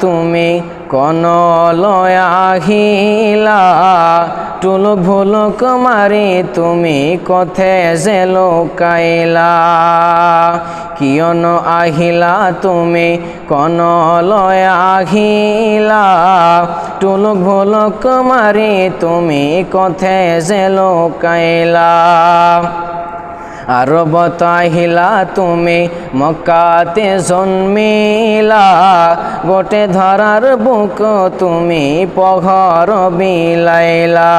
তুমি কোন লয়াহিলা টুলুক ভুলুক মারি তুমি কথে যে লোকাইলা? কিয়ন আহিলা তুমি কোন লয়াহিলা টুলুক ভুলুক মারি তুমি কথে যে লোকাইলা? আরবত আহিলা তুমি মক্কাতে জন্মিলা। গোটে ধরার বুক তুমি পঘর বিলাইলা।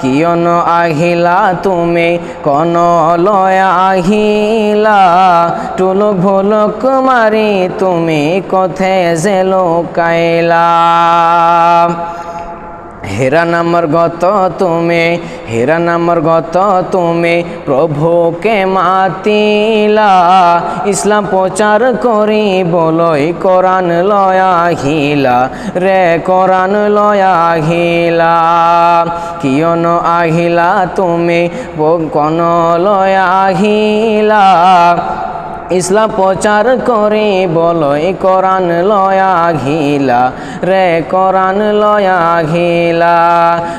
কিয়ন আহিলা, তুমি কন লয় আহিলা। টুলুক ভুলুক মারি, তুমি কথে যে লোকাইলা? হেরা নামর গত তুমি, হেরা নামর গত তুমি, প্রভুকে মাতিলা, ইসলাম প্রচার করি বলই কোরআন লয়াহিলা, রে কোরআন লয়াহিলা কিয়ন আহিলা তুমি, কোন লয়াহিলা ইসলাম প্রচার করে বলই কোরআন লয়া ঘিলা, রে কোরআন লয়া ঘিলা।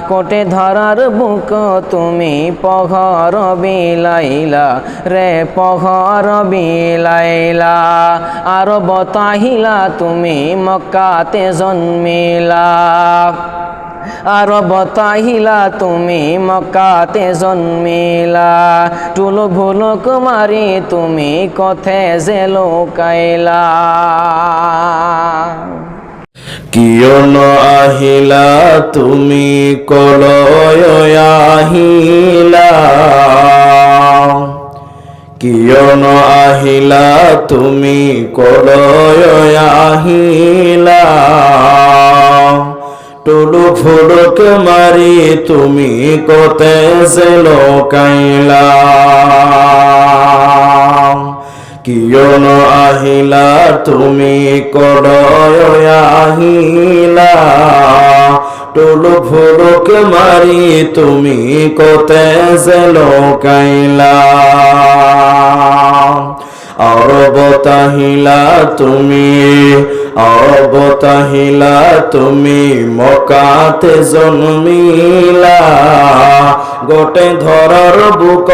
কোটে ধরার বুক তুমি পঘর বিলাইলা, রে পঘর বিলাইলা। আর বতাহিলা তুমি মক্কাতে জন্মিলা। আর বতাহিলা তুমি মক্কাতে জন্মিলা। টুলু ভুলুক মারি তুমি কথে যে লোকাইলা? কিয়ন আহিলা তুমি কলয় আহিলা? কিয়ন আহিলা তুমি কলয় আহিলা? টুলু ফুলুক মারি, তুমি কতে যে লোকাইলা কিয়ন আহিলা, তুমি কলয় আহিলা? টুলু ফুলুক মারি, তুমি কতে যে লোকাইলা অরবতাহিলা তুমি অবতাহিলা, তুমি মকাতে জন্মিলা। গোটে ধরার বুক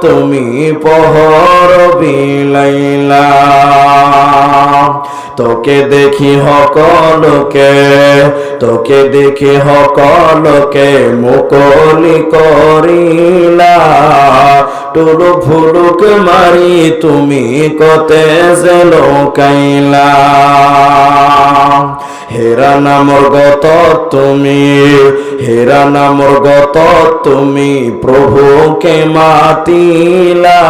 তুমি পহর বিলাইলা। তোকে দেখি সকলকে, তোকে দেখি সকলকে মুকলি করিলা। টুলু ফুলুক মারি, তুমি কতে যে লোকাইলা হেরা নামর গত তুমি, হেরা নামর গত তুমি, প্রভুকে মাতিলা।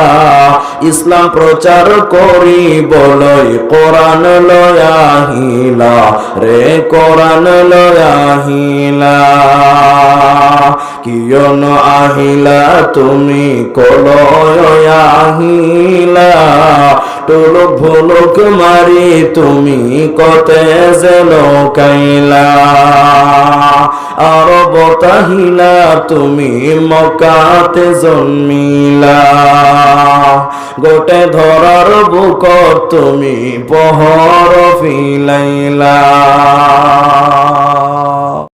ইসলাম প্রচার করি বলই কোরআন লয়াহিলা রে কোরআন লয়াহিলা কিয়ন আহিলা, তুমি কলয় আহিলা। টুলুক ভুলুক মারি, তুমি কতে যে লোকাইলা আর বতাহিলা, তুমি মকাতে জন্মিলা। গোটে ধরার বুক তুমি পহর ফিলাইলা।